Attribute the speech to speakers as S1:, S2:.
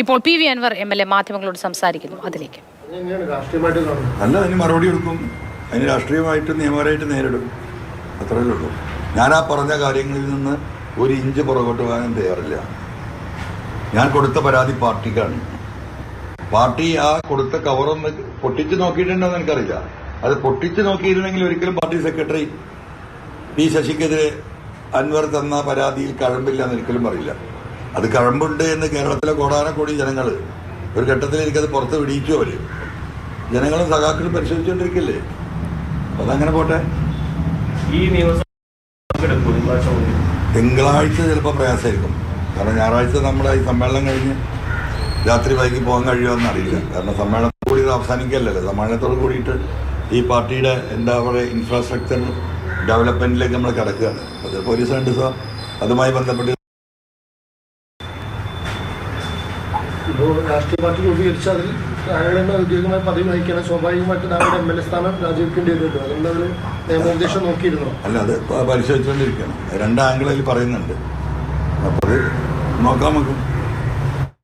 S1: ഇപ്പോൾ P V Anvar M L A മാധ്യമങ്ങളോട് സംസാരിക്കുന്നു അതിലേക്ക്.
S2: അല്ല അതിന് മറുപടി കൊടുക്കും. അതിന് രാഷ്ട്രീയമായിട്ട് നിയമപരമായിട്ട് നേരിടും. അത്രയേ ഉള്ളൂ. ഞാൻ ആ പറഞ്ഞ കാര്യങ്ങളിൽ നിന്ന് ഒരു ഇഞ്ച് പുറകോട്ട് പോകാൻ തയ്യാറില്ല. ഞാൻ കൊടുത്ത പരാതി പാർട്ടിക്കാണ്. പാർട്ടി ആ കൊടുത്ത കവറൊന്ന് പൊട്ടിച്ച് നോക്കിയിട്ടുണ്ടോ എന്ന് എനിക്കറിയില്ല. അത് പൊട്ടിച്ച് നോക്കിയിരുന്നെങ്കിൽ ഒരിക്കലും പാർട്ടി സെക്രട്ടറി പി ശശിക്കെതിരെ അൻവർ തന്ന പരാതിയിൽ കഴമ്പില്ല എന്ന് ഒരിക്കലും പറയില്ല. അത് കഴമ്പുണ്ട് എന്ന് കേരളത്തിലെ കോടാനക്കോടി ജനങ്ങൾ ഒരു ഘട്ടത്തിൽ എനിക്കത് പുറത്ത് വിടിയിച്ചു അവർ ജനങ്ങളും സഖാക്കളും പരിശോധിച്ചുകൊണ്ടിരിക്കില്ലേ അപ്പൊ അതങ്ങനെ പോട്ടെ.
S3: ഈ നിയമസഭ തിങ്കളാഴ്ച
S2: ചിലപ്പോൾ പ്രയാസമായിരിക്കും. കാരണം ഞായറാഴ്ച നമ്മുടെ ഈ സമ്മേളനം കഴിഞ്ഞ് രാത്രി വൈകി പോകാൻ കഴിയുമെന്ന് അറിയില്ല. കാരണം സമ്മേളനം കൂടി അവസാനിക്കല്ലല്ലോ സമ്മേളനത്തോട് കൂടിയിട്ട് ഈ പാർട്ടിയുടെ എന്താ പറയുക ഇൻഫ്രാസ്ട്രക്ചർ ഡെവലപ്മെന്റിലേക്ക് നമ്മൾ കിടക്കുകയാണ്. അത് പോലീസ് രണ്ട് ദിവസം അതുമായി ബന്ധപ്പെട്ട്
S4: ഇപ്പോൾ രാഷ്ട്രീയ പാർട്ടി രൂപീകരിച്ച് അതിൽ താങ്കൾ തന്നെ ഔദ്യോഗികമായി പദവി വഹിക്കണം സ്വാഭാവികമായിട്ട് താങ്കളുടെ എം എൽ എ സ്ഥാനം രാജിവെക്കേണ്ടി വരുമല്ലോ അതുകൊണ്ട് അവർ നിയമോപദേശം നോക്കിയിരുന്നു?
S2: അല്ല അത് പരിശോധിച്ചുകൊണ്ടിരിക്കണം രണ്ടാംഗിളിൽ പറയുന്നുണ്ട്. അപ്പോൾ നോക്കാം നമുക്ക്